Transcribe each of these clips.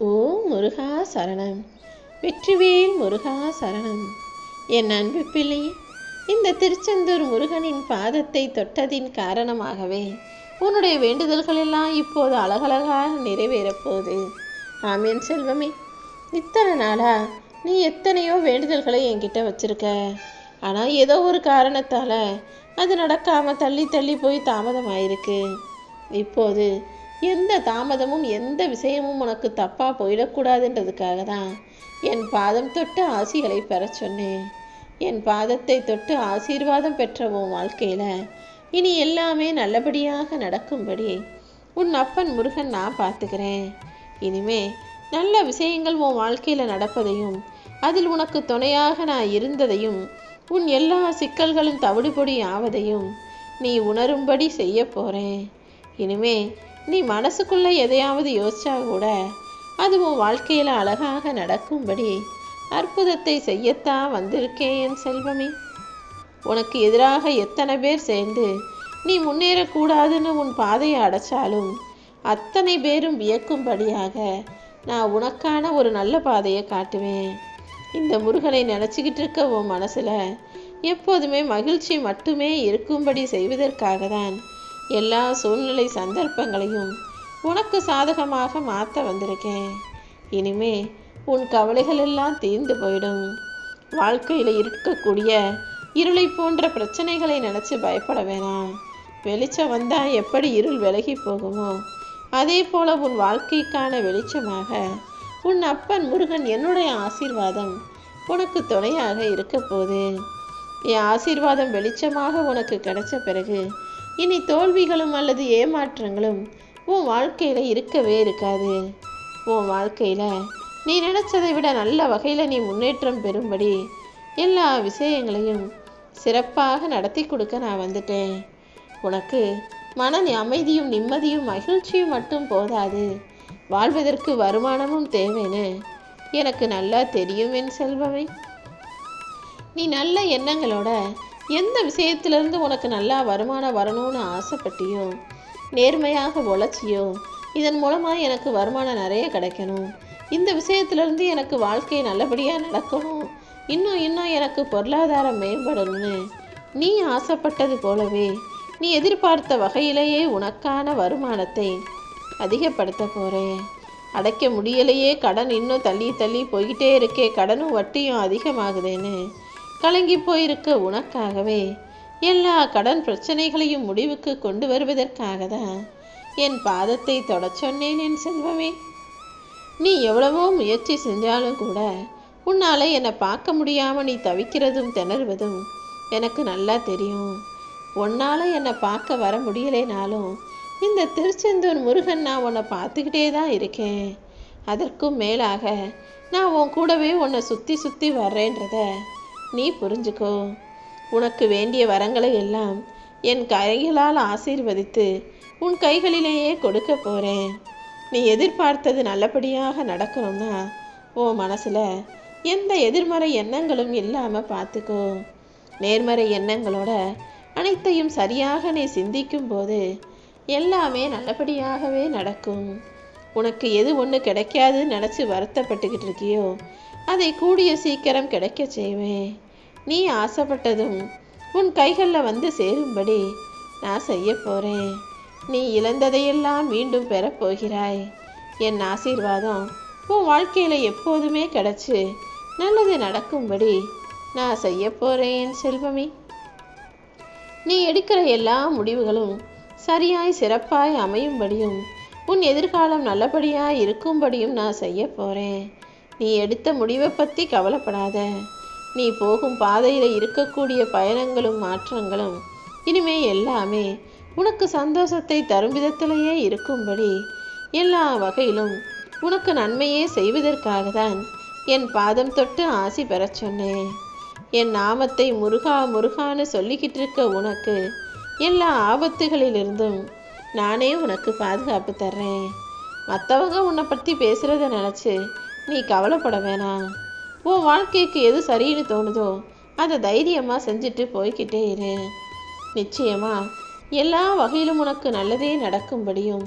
ஓ முருகா சரணம். வெற்றிவேல் முருகா சரணம். என் அன்பு பிள்ளை இந்த திருச்செந்தூர் முருகனின் பாதத்தை தொட்டதின் காரணமாகவே உன்னுடைய வேண்டுதல்கள் எல்லாம் இப்போது அழகழகாக நிறைவேறப் போகுது. ஆமீன் செல்வமே. இத்தனை நாளா நீ எத்தனையோ வேண்டுதல்களை என்கிட்ட வச்சிருக்க. ஆனால் ஏதோ ஒரு காரணத்தால் அது நடக்காமல் தள்ளி தள்ளி போய் தாமதமாயிருக்கு. இப்போது எந்த தாமதமும் எந்த விஷயமும் உனக்கு தப்பாக போயிடக்கூடாதுன்றதுக்காக தான் என் பாதம் தொட்டு ஆசிகளை பெறச் சொன்னேன். என் பாதத்தை தொட்டு ஆசீர்வாதம் பெற்ற உன் வாழ்க்கையில் இனி எல்லாமே நல்லபடியாக நடக்கும்படி உன் அப்பன் முருகன் நான் பார்த்துக்கிறேன். இனிமே நல்ல விஷயங்கள் உன் வாழ்க்கையில் நடப்பதையும் அதில் உனக்கு துணையாக நான் இருந்ததையும் உன் எல்லா சிக்கல்களும் தவிடுபொடி ஆவதையும் நீ உணரும்படி செய்ய போகிறேன் இனிமே நீ மனசுக்குள்ளே எதையாவது யோசிச்சா கூட அது உன் வாழ்க்கையில் அழகாக நடக்கும்படி அற்புதத்தை செய்யத்தான் வந்திருக்கேன் என் செல்வமே. உனக்கு எதிராக எத்தனை பேர் சேர்ந்து நீ முன்னேறக்கூடாதுன்னு உன் பாதையை அடைச்சாலும் அத்தனை பேரும் வியக்கும்படியாக நான் உனக்கான ஒரு நல்ல பாதையை காட்டுவேன். இந்த முருகனை நினச்சிக்கிட்டு இருக்க உன் மனசில் எப்போதுமே மகிழ்ச்சி மட்டுமே இருக்கும்படி செய்வதற்காக தான் எல்லா சூழ்நிலை சந்தர்ப்பங்களையும் உனக்கு சாதகமாக மாற்ற வந்திருக்கேன். இனிமே உன் கவலைகள் எல்லாம் தீர்ந்து போயிடும். வாழ்க்கையில் இருக்கக்கூடிய இருளை போன்ற பிரச்சனைகளை நினச்சி பயப்பட வேணாம். வெளிச்சம் வந்தால் எப்படி இருள் விலகி போகுமோ அதே போல உன் வாழ்க்கைக்கான வெளிச்சமாக உன் அப்பன் முருகன் என்னுடைய ஆசீர்வாதம் உனக்கு துணையாக இருக்க போகுது. என் ஆசீர்வாதம் வெளிச்சமாக உனக்கு கிடைச்ச பிறகு இனி தோல்விகளும் அல்லது ஏமாற்றங்களும் உன் வாழ்க்கையில் இருக்கவே இருக்காது. உன் வாழ்க்கையில் நீ நினச்சதை விட நல்ல வகையில் நீ முன்னேற்றம் பெறும்படி எல்லா விஷயங்களையும் சிறப்பாக நடத்தி கொடுக்க நான் வந்துட்டேன். உனக்கு மன அமைதியும் நிம்மதியும் மகிழ்ச்சியும் மட்டும் போதாது. வாழ்வதற்கு வருமானமும் தேவைன்னு எனக்கு நல்லா தெரியும் என் செல்வமே. நீ நல்ல எண்ணங்களோட எந்த விஷயத்திலிருந்து உனக்கு நல்லா வருமானம் வரணும்னு ஆசைப்பட்டியோ நேர்மையாக உழைச்சியோ இதன் மூலமாக எனக்கு வருமானம் நிறைய கிடைக்கணும். இந்த விஷயத்திலிருந்து எனக்கு வாழ்க்கை நல்லபடியாக நடக்கணும். இன்னும் இன்னும் எனக்கு பொருளாதாரம் மேம்படணும்னு நீ ஆசைப்பட்டது போலவே நீ எதிர்பார்த்த வகையிலேயே உனக்கான வருமானத்தை அதிகப்படுத்த போகிறேன் அடைக்க முடியலையே கடன் இன்னும் தள்ளி தள்ளி போய்கிட்டே இருக்கே கடனும் வட்டியும் அதிகமாகுதேன்னு கலங்கி போயிருக்க உனக்காகவே. எல்லா கடன் பிரச்சனைகளையும் முடிவுக்கு கொண்டு வருவதற்காக தான் என் பாதத்தை தொடச் சொன்னேன் என் செல்வமே. நீ எவ்வளவோ முயற்சி செஞ்சாலும் கூட உன்னால் என்னை பார்க்க முடியாமல் நீ தவிக்கிறதும் திணறுவதும் எனக்கு நல்லா தெரியும். உன்னால் என்னை பார்க்க வர முடியலைனாலும் இந்த திருச்செந்தூர் முருகன் நான் உன்னை பார்த்துக்கிட்டே தான் இருக்கேன். அதற்கும் மேலாக நான் உன் கூடவே உன்னை சுற்றி சுற்றி வர்றேன்றத நீ புரிஞ்சுக்கோ. உனக்கு வேண்டிய வரங்களை எல்லாம் என் கைகளால் ஆசீர்வதித்து உன் கைகளிலேயே கொடுக்க போகிறேன் நீ எதிர்பார்த்தது நல்லபடியாக நடக்கணும்னா ஓ மனசில் எந்த எதிர்மறை எண்ணங்களும் இல்லாமல் பார்த்துக்கோ நேர்மறை எண்ணங்களோட அனைத்தையும் சரியாக நீ சிந்திக்கும் போது எல்லாமே நல்லபடியாகவே நடக்கும். உனக்கு எது ஒன்று கிடைக்காதுன்னு நினச்சி வருத்தப்பட்டுக்கிட்டு இருக்கியோ அதை கூடிய சீக்கிரம் கிடைக்க செய்வேன். நீ ஆசைப்பட்டதும் உன் கைகளில் வந்து சேரும்படி நான் செய்ய போகிறேன் நீ இழந்ததையெல்லாம் மீண்டும் பெறப்போகிறாய் என் ஆசீர்வாதம் உன் வாழ்க்கையில் எப்போதுமே கிடச்சி நல்லது நடக்கும்படி நான் செய்ய போகிறேன் செல்வமி. நீ எடுக்கிற எல்லா முடிவுகளும் சரியாய் சிறப்பாய் அமையும்படியும் உன் எதிர்காலம் நல்லபடியாக இருக்கும்படியும் நான் செய்ய போகிறேன் நீ எடுத்த முடிவை பற்றி கவலைப்படாத. நீ போகும் பாதையில் இருக்கக்கூடிய பயணங்களும் மாற்றங்களும் இனிமே எல்லாமே உனக்கு சந்தோஷத்தை தரும் விதத்திலேயே இருக்கும்படி எல்லா வகையிலும் உனக்கு நன்மையே செய்வதற்காக தான் என் பாதம் தொட்டு ஆசி பெறச் சொன்னேன். என் நாமத்தை முருகா முருகான்னு சொல்லிக்கிட்டு இருக்க உனக்கு எல்லா ஆபத்துகளிலிருந்தும் நானே உனக்கு பாதுகாப்பு தர்றேன். மற்றவங்க உன்னை பற்றி பேசுகிறத நினச்சி நீ கவலைப்பட வேணாம். உன் வாழ்க்கைக்கு எது சரின்னு தோணுதோ அதை தைரியமாக செஞ்சுட்டு போய்கிட்டே இரு. நிச்சயமா எல்லா வகையிலும் உனக்கு நல்லதே நடக்கும்படியும்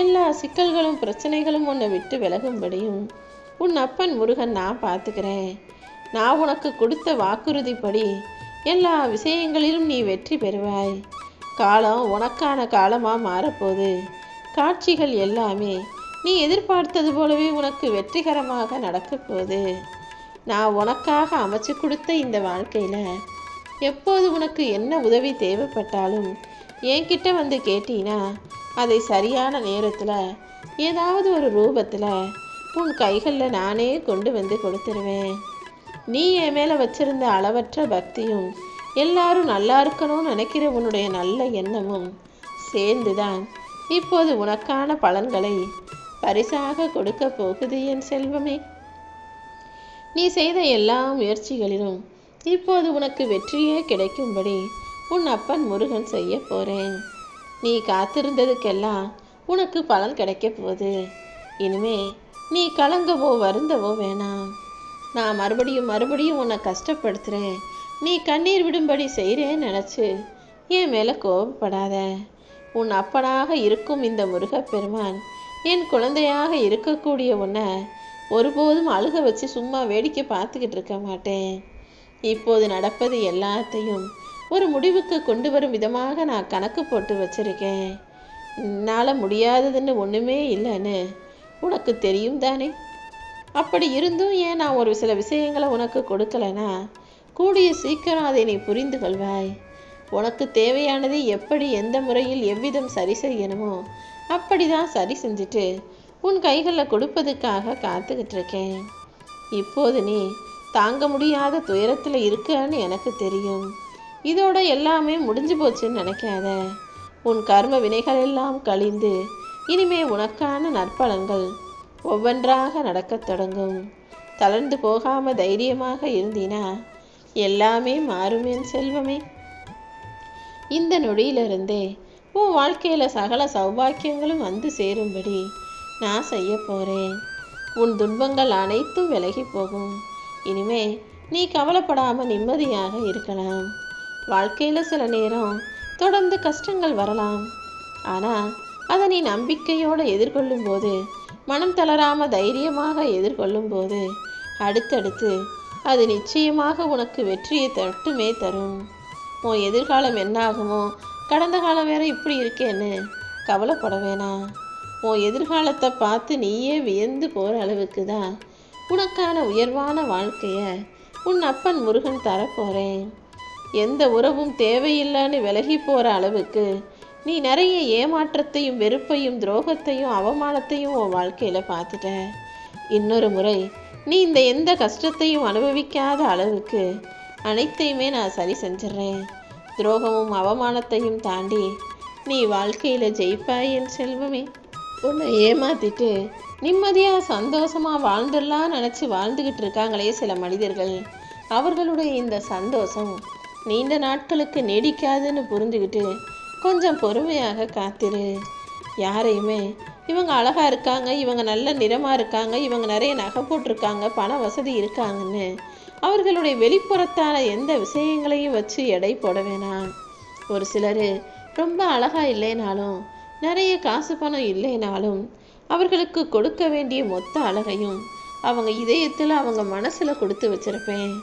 எல்லா சிக்கல்களும் பிரச்சனைகளும் உன்னை விட்டு விலகும்படியும் உன் அப்பன் முருகன் நான் பார்த்துக்கிறேன். நான் உனக்கு கொடுத்த வாக்குறுதிப்படி எல்லா விஷயங்களிலும் நீ வெற்றி பெறுவாய். காலம் உனக்கான காலமாக மாறப்போகுது. காட்சிகள் எல்லாமே நீ எதிர்பார்த்தது போலவே உனக்கு வெற்றிகரமாக நடக்கப் போகுது. நான் உனக்காக அமைச்சு கொடுத்த இந்த வாழ்க்கையில் எப்போது உனக்கு என்ன உதவி தேவைப்பட்டாலும் என்கிட்ட வந்து கேட்டீனா அதை சரியான நேரத்தில் ஏதாவது ஒரு ரூபத்தில் உன் கைகளில் நானே கொண்டு வந்து கொடுத்துருவேன். நீ என் மேலே வச்சிருந்த அளவற்ற பக்தியும் எல்லாரும் நல்லா இருக்கணும்னு நினைக்கிற உன்னுடைய நல்ல எண்ணமும் சேர்ந்துதான் இப்போது உனக்கான பலன்களை பரிசாக கொடுக்க போகுது என் செல்வமே. நீ செய்த எல்லா முயற்சிகளிலும் இப்போது உனக்கு வெற்றியே கிடைக்கும்படி உன் அப்பன் முருகன் செய்ய போறேன். நீ காத்திருந்ததுக்கெல்லாம் உனக்கு பலன் கிடைக்க போகுது. இனிமே நீ கலங்கவோ வருந்தவோ வேணாம். நான் மறுபடியும் மறுபடியும் உன்னை கஷ்டப்படுத்துகிறேன் நீ கண்ணீர் விடும்படி செய்கிறேன்னு நினச்சி என் மேலே கோபப்படாத. உன் அப்பனாக இருக்கும் இந்த முருகப்பெருமான் என் குழந்தையாக இருக்கக்கூடிய உன்னை ஒருபோதும் அழுக வச்சு சும்மா வேடிக்கை பார்த்துக்கிட்டு இருக்க மாட்டேன். இப்போது நடப்பது எல்லாத்தையும் ஒரு முடிவுக்கு கொண்டு வரும் விதமாக நான் கணக்கு போட்டு வச்சிருக்கேன். என்னால் முடியாததுன்னு ஒன்றுமே இல்லைன்னு உனக்கு தெரியும் தானே? அப்படி இருந்தும் ஏன் நான் ஒரு சில விஷயங்களை உனக்கு கொடுக்கலனா கூடிய சீக்கிரம் அதை நீ புரிந்து கொள்வாய். உனக்கு தேவையானதை எப்படி எந்த முறையில் எவ்விதம் சரி செய்யணுமோ அப்படிதான் சரி செஞ்சுட்டு உன் கைகளில் கொடுப்பதுக்காக காத்துக்கிட்டு இருக்கேன் இப்போது நீ தாங்க முடியாத துயரத்தில் இருக்கன்னு எனக்கு தெரியும். இதோட எல்லாமே முடிஞ்சு போச்சுன்னு நினைக்காத. உன் கர்ம வினைகள் எல்லாம் கழிந்து இனிமே உனக்கான நற்பலன்கள் ஒவ்வொன்றாக நடக்கத் தொடங்கும். தளர்ந்து போகாம தைரியமாக இருந்தினா எல்லாமே மாறுமேன் செல்வமே. இந்த நொடியிலிருந்தே உன் வாழ்க்கையில் சகல சௌபாக்கியங்களும் வந்து சேரும்படி நான் செய்ய போகிறேன் உன் துன்பங்கள் அனைத்தும் விலகி போகும். இனிமே நீ கவலைப்படாமல் நிம்மதியாக இருக்கலாம். வாழ்க்கையில் சில நேரம் தொடர்ந்து கஷ்டங்கள் வரலாம். ஆனால் அதை நீ நம்பிக்கையோடு எதிர்கொள்ளும் போது மனம் தளராம தைரியமாக எதிர்கொள்ளும் போது அடுத்தடுத்து அது நிச்சயமாக உனக்கு வெற்றியை தட்டுமே தரும். உன் எதிர்காலம் என்னாகுமோ கடந்த காலம் வேற இப்படி இருக்கேன்னு கவலைப்பட வேணாம். உன் எதிர்காலத்தை பார்த்து நீயே வியந்து போகிற அளவுக்கு தான் உனக்கான உயர்வான வாழ்க்கையை உன் அப்பன் முருகன் தரப்போகிறேன் எந்த உறவும் தேவையில்லைன்னு விலகி போகிற அளவுக்கு நீ நிறைய ஏமாற்றத்தையும் வெறுப்பையும் துரோகத்தையும் அவமானத்தையும் உன் வாழ்க்கையில் பார்த்துட்ட. இன்னொரு முறை நீ இந்த எந்த கஷ்டத்தையும் அனுபவிக்காத அளவுக்கு அனைத்தையுமே நான் சரி செஞ்சிடுறேன். துரோகமும் அவமானத்தையும் தாண்டி நீ வாழ்க்கையில் ஜெயிப்பாய் என் செல்வமே. உன்னை ஏமாத்திட்டு நிம்மதியாக சந்தோஷமாக வாழ்ந்துடலாம் நினச்சி வாழ்ந்துக்கிட்டு இருக்காங்களே சில மனிதர்கள். அவர்களுடைய இந்த சந்தோஷம் நீண்ட நாட்களுக்கு நீடிக்காதுன்னு புரிஞ்சுக்கிட்டு கொஞ்சம் பொறுமையாக காத்திரு. யாரையுமே இவங்க அழகாக இருக்காங்க இவங்க நல்ல நிறமாக இருக்காங்க இவங்க நிறைய நகை போட்டிருக்காங்க பண வசதி இருக்காங்கன்னு அவர்களுடைய வெளிப்புறத்தான எந்த விஷயங்களையும் வச்சு எடை போட வேணாம். ஒரு சிலர் ரொம்ப அழகா இல்லைனாலும் நிறைய காசு பணம் இல்லைனாலும் அவர்களுக்கு கொடுக்க வேண்டிய மொத்த அழகையும் அவங்க இதயத்தில் அவங்க மனசில் கொடுத்து வச்சிருப்பேன்.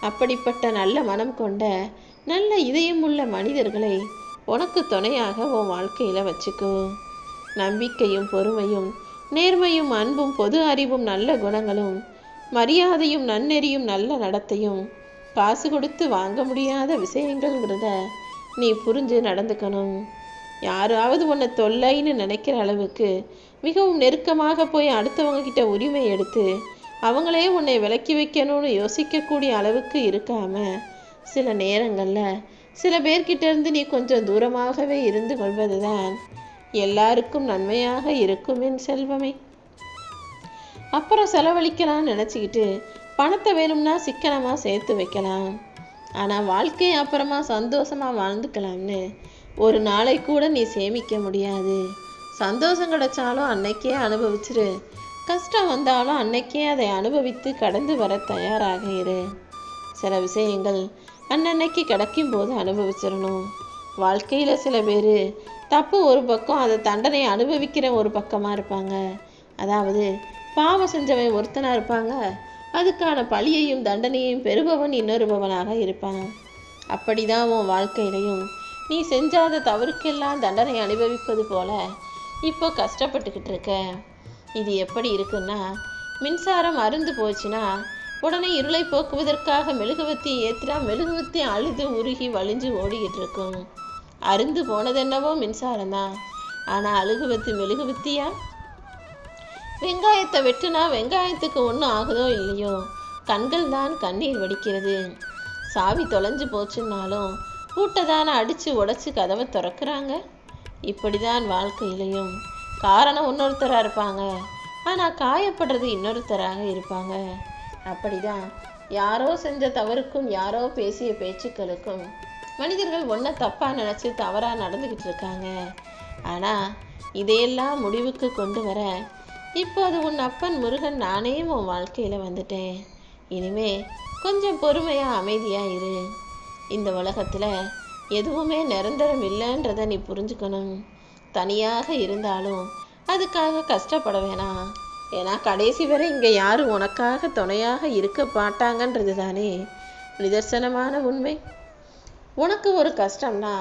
அப்படிப்பட்ட நல்ல மனம் கொண்ட நல்ல இதயம் உள்ள மனிதர்களை உனக்கு துணையாக உன் வாழ்க்கையில் வச்சுக்கோ. நம்பிக்கையும் பொறுமையும் நேர்மையும் அன்பும் பொது அறிவும் நல்ல குணங்களும் மரியாதையும் நன்னெறியும் நல்ல நடத்தையும். காசு கொடுத்து வாங்க முடியாத விஷயங்கள்ங்கிறத நீ புரிஞ்சு நடந்துக்கணும். யாராவது உன்னை தொல்லைன்னு நினைக்கிற அளவுக்கு மிகவும் நெருக்கமாக போய் அடுத்தவங்க கிட்ட உரிமை எடுத்து அவங்களே உன்னை விலக்கி வைக்கணும்னு யோசிக்கக்கூடிய அளவுக்கு இருக்காம சில நேரங்களில் சில பேர்கிட்ட இருந்து நீ கொஞ்சம் தூரமாகவே இருந்து கொள்வதுதான் எல்லாருக்கும் நன்மையாக இருக்கும் என் செல்வமே. அப்புறம் செலவழிக்கலாம்னு நினச்சிக்கிட்டு பணத்தை வேணும்னா சிக்கனமாக சேர்த்து வைக்கலாம். ஆனால் வாழ்க்கையை அப்புறமா சந்தோஷமாக வாழ்ந்துக்கலாம்னு ஒரு நாளை கூட நீ சேமிக்க முடியாது. சந்தோஷம் கிடைச்சாலும் அன்னைக்கே அனுபவிச்சிரு. கஷ்டம் வந்தாலும் அன்னைக்கே அதை அனுபவித்து கடந்து வர தயாராக இரு. சில விஷயங்கள் அன்னன்னைக்கு கிடைக்கும் போது அனுபவிச்சிடணும் வாழ்க்கையில் சில பேர் தப்பு ஒரு பக்கம் அதை தண்டனை அனுபவிக்கிற ஒரு பக்கமாக இருப்பாங்க. அதாவது பாவம் செஞ்சவன் ஒருத்தனாக இருப்பாங்க. அதுக்கான பழியையும் தண்டனையும் பெறுபவன் இன்னொருபவனாக இருப்பான். அப்படிதான் உன் வாழ்க்கையிலையும். நீ செஞ்சாத தவறுக்கெல்லாம் தண்டனை அனுபவிப்பது போல இப்போ கஷ்டப்பட்டுக்கிட்டு இருக்க. இது எப்படி இருக்குன்னா மின்சாரம் அருந்து போச்சுன்னா உடனே இருளை போக்குவதற்காக மெழுகுவத்தி ஏற்றினா மெழுகுவத்தி அழுது உருகி வலிஞ்சு ஓடிக்கிட்டு இருக்கும். அருந்து போனது என்னவோ மின்சாரம் தான் ஆனால் அழுகுவத்தி மெழுகுவத்தியா வெங்காயத்தை வெட்டுனா வெங்காயத்துக்கு ஒன்றும் ஆகுதோ இல்லையோ? கண்கள் தான் கண்ணீர் வடிக்கிறது. சாவி தொலைஞ்சு போச்சுன்னாலும் பூட்டை தானே அடித்து உடச்சி கதவை திறக்கிறாங்க. இப்படி தான் வாழ்க்கையிலையும் காரணம் இன்னொருத்தராக இருப்பாங்க. ஆனால் காயப்படுறது இன்னொருத்தராக இருப்பாங்க. அப்படிதான் யாரோ செஞ்ச தவறுக்கும் யாரோ பேசிய பேச்சுக்களுக்கும் மனிதர்கள் ஒன்றை தப்பாக நினச்சி தவறாக நடந்துக்கிட்டு இருக்காங்க. ஆனால் இதையெல்லாம் முடிவுக்கு கொண்டு வர இப்போது உன் அப்பன் முருகன் நானே உன் வாழ்க்கையில் வந்துட்டேன். இனிமே கொஞ்சம் பொறுமையாக அமைதியாக இரு. இந்த உலகத்தில் எதுவுமே நிரந்தரம் இல்லைன்றதை நீ புரிஞ்சுக்கணும். தனியாக இருந்தாலும் அதுக்காக கஷ்டப்பட வேணாம். ஏன்னா கடைசி வரை இங்கே யாரும் உனக்காக துணையாக இருக்க மாட்டாங்கன்றது தானே நிதர்சனமான உண்மை. உனக்கு ஒரு கஷ்டம்னா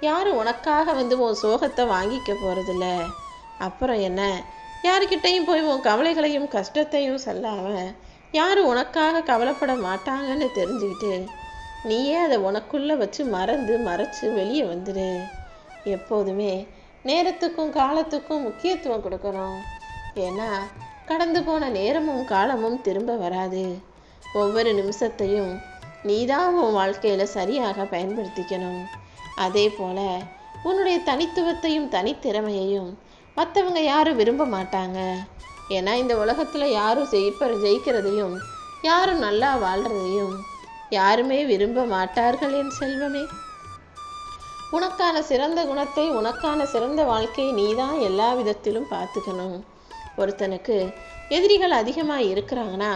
யாரும் உனக்காக வந்து உன் சோகத்தை வாங்கிக்க போகிறதில்ல அப்புறம் என்ன? யாருக்கிட்டையும் போய் உன் கவலைகளையும் கஷ்டத்தையும் சொல்லாம யாரும் உனக்காக கவலைப்பட மாட்டாங்கன்னு தெரிஞ்சுக்கிட்டு நீயே அதை உனக்குள்ளே வச்சு மறந்து மறைச்சு வெளியே வந்துடு எப்போதுமே நேரத்துக்கும் காலத்துக்கும் முக்கியத்துவம் கொடுக்கணும். ஏன்னா கடந்து போன நேரமும் காலமும் திரும்ப வராது. ஒவ்வொரு நிமிஷத்தையும் நீதான் உன் வாழ்க்கையில் சரியாக பயன்படுத்திக்கணும். அதே போல உன்னுடைய தனித்துவத்தையும் தனித்திறமையையும் மற்றவங்க யாரும் விரும்ப மாட்டாங்க. ஏன்னா இந்த உலகத்தில் யாரும் ஜெயிப்ப ஜெயிக்கிறதையும் யாரும் நல்லா வாழ்கிறதையும் யாருமே விரும்ப மாட்டார்கள் என் செல்வமே. உனக்கான சிறந்த குணத்தை உனக்கான சிறந்த வாழ்க்கையை நீ தான் எல்லா விதத்திலும் பார்த்துக்கணும். ஒருத்தனுக்கு எதிரிகள் அதிகமாக இருக்கிறாங்கன்னா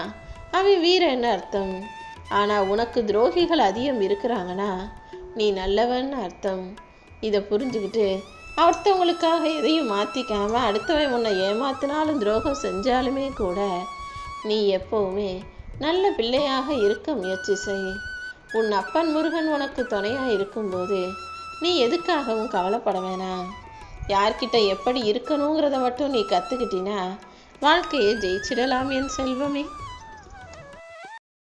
அவன் வீரன்னு அர்த்தம்? ஆனால் உனக்கு துரோகிகள் அதிகம் இருக்கிறாங்கன்னா நீ நல்லவன்னு அர்த்தம். இதை புரிஞ்சுக்கிட்டு அடுத்தவங்களுக்காக எதையும் மாற்றிக்காம அடுத்தவன் உன்னை ஏமாத்தினாலும் துரோகம் செஞ்சாலுமே கூட நீ எப்போவுமே நல்ல பிள்ளையாக இருக்க முயற்சி செய். உன் அப்பன் முருகன் உனக்கு துணையாக இருக்கும்போது நீ எதுக்காகவும் கவலைப்பட வேணாம். யார்கிட்ட எப்படி இருக்கணுங்கிறத மட்டும் நீ கற்றுக்கிட்டினா வாழ்க்கையை ஜெயிச்சிடலாம் என் செல்வமே.